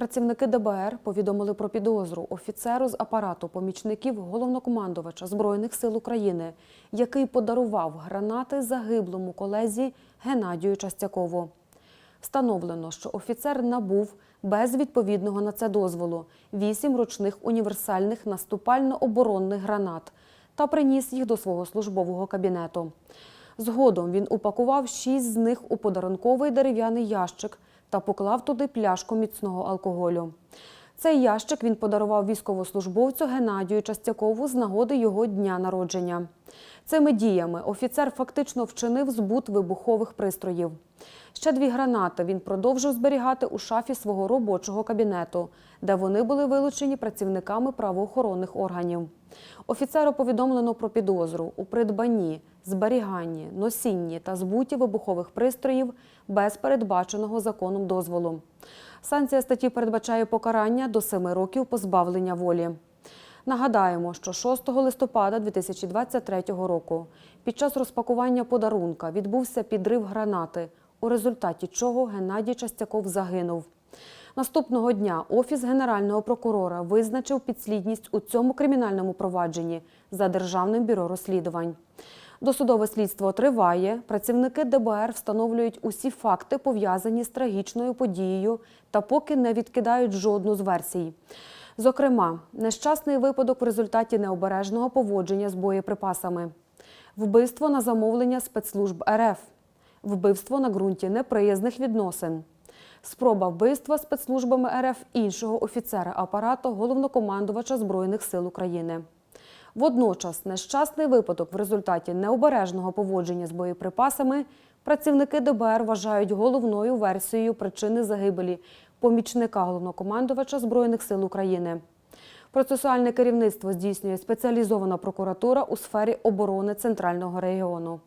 Працівники ДБР повідомили про підозру офіцеру з апарату помічників головнокомандувача Збройних сил України, який подарував гранати загиблому колезі Геннадію Частякову. Встановлено, що офіцер набув без відповідного на це дозволу вісім ручних універсальних наступально-оборонних гранат та приніс їх до свого службового кабінету. Згодом він упакував шість з них у подарунковий дерев'яний ящик та поклав туди пляшку міцного алкоголю. Цей ящик він подарував військовослужбовцю Геннадію Частякову з нагоди його дня народження. Цими діями офіцер фактично вчинив збут вибухових пристроїв. Ще дві гранати він продовжив зберігати у шафі свого робочого кабінету, де вони були вилучені працівниками правоохоронних органів. Офіцеру повідомлено про підозру у придбанні, зберіганні, носінні та збуті вибухових пристроїв без передбаченого законом дозволу. Санкція статті передбачає покарання до 7 років позбавлення волі. Нагадаємо, що 6 листопада 2023 року під час розпакування подарунка відбувся підрив гранати, у результаті чого Геннадій Частяков загинув. Наступного дня Офіс Генерального прокурора визначив підслідність у цьому кримінальному провадженні за Державним бюро розслідувань. Досудове слідство триває. Працівники ДБР встановлюють усі факти, пов'язані з трагічною подією, та поки не відкидають жодну з версій. Зокрема, нещасний випадок в результаті необережного поводження з боєприпасами, вбивство на замовлення спецслужб РФ, вбивство на ґрунті неприязних відносин, спроба вбивства спецслужбами РФ іншого офіцера апарату головнокомандувача Збройних сил України. Водночас, нещасний випадок в результаті необережного поводження з боєприпасами працівники ДБР вважають головною версією причини загибелі помічника головнокомандувача Збройних сил України. Процесуальне керівництво здійснює спеціалізована прокуратура у сфері оборони центрального регіону.